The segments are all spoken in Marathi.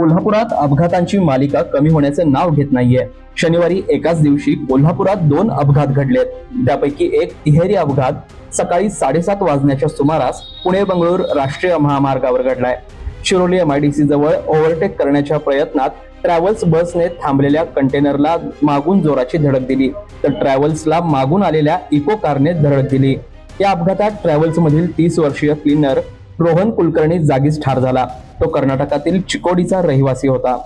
कोल्हापुरात अपघातांची मालिका कमी होण्याचं नाव घेत नाहीये. शनिवारी एकाच दिवशी कोल्हापुरात दोन अपघात घडलेत. त्यापैकी एक तिहेरी अपघात सकाळी साडेसात वाजण्याच्या सुमारास पुणे बंगळूर राष्ट्रीय महामार्गावर घडलाय. शिरोली एमआयडीसी जवळ ओव्हरटेक करण्याच्या प्रयत्नात ट्रॅव्हल्स बसने थांबलेल्या कंटेनरला मागून जोराची धडक दिली. तर ट्रॅव्हल्सला मागून आलेल्या इको कारने धडक दिली. या अपघातात ट्रॅव्हल्स मधील तीस वर्षीय क्लिनर रोहन कुलकर्णी जागीच ठार झाला. तो कर्नाटकातील चिकोडीचा रहिवासी होता.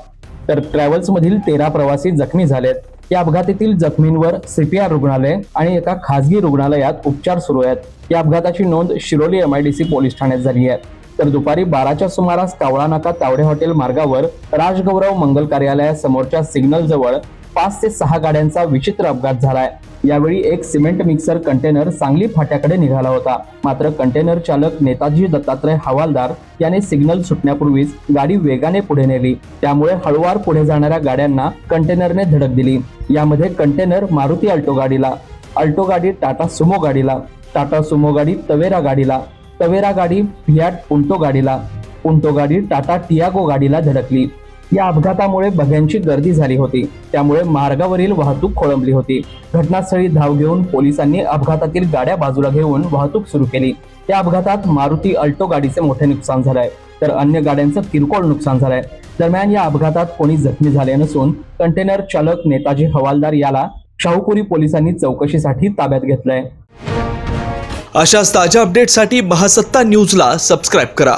तर ट्रॅव्हल्समधील तेरा प्रवासी जखमी झालेत. या अपघातातील जखमींवर सीपीआर रुग्णालय आणि एका खासगी रुग्णालयात उपचार सुरू आहेत. या अपघाताची नोंद शिरोली एमआयडीसी पोलीस ठाण्यात झाली आहे. तर दुपारी बाराच्या सुमारास कावळा नाका तावडे हॉटेल मार्गावर राजगौरव मंगल कार्यालयासमोरच्या सिग्नल जवळ पाच ते सहा गाड्यांचा विचित्र अपघात झालाय. यावेळी एक सिमेंट मिक्सर कंटेनर सांगली फाट्याकडे निघाला होता. मात्र कंटेनर चालक नेताजी दत्तात्रय हवालदार याने सिग्नल सुटण्यापूर्वीच गाडी वेगाने पुढे नेली. त्यामुळे हळुवार पुढे जाणाऱ्या गाड्यांना कंटेनरने धडक दिली. यामध्ये कंटेनर मारुती अल्टो गाडीला अल्टो गाडी टाटा सुमो गाडीला टाटा सुमो गाडी तवेरा गाडीला तवेरा गाडी फियाट पुंटो गाडीला पुंटो गाडी टाटा टियागो गाडीला धडकली. या अपघातामुळे बघ्यांची गर्दी झाली होती. त्यामुळे मार्गावरील वाहतूक खोळंबली होती. घटनास्थळी धाव घेऊन पोलिसांनी अपघातातील गाड्या बाजूला घेऊन वाहतूक सुरू केली. या अपघातात मारुती अल्टो गाडीचे मोठे नुकसान झालंय. तर अन्य गाड्यांचं किरकोळ नुकसान झालंय. दरम्यान या अपघातात कोणी जखमी झाले नसून कंटेनर चालक नेताजी हवालदार याला शाहूपुरी पोलिसांनी चौकशीसाठी ताब्यात घेतलंय. अशाच ताज्या अपडेटसाठी महासत्ता न्यूजला सबस्क्राईब करा.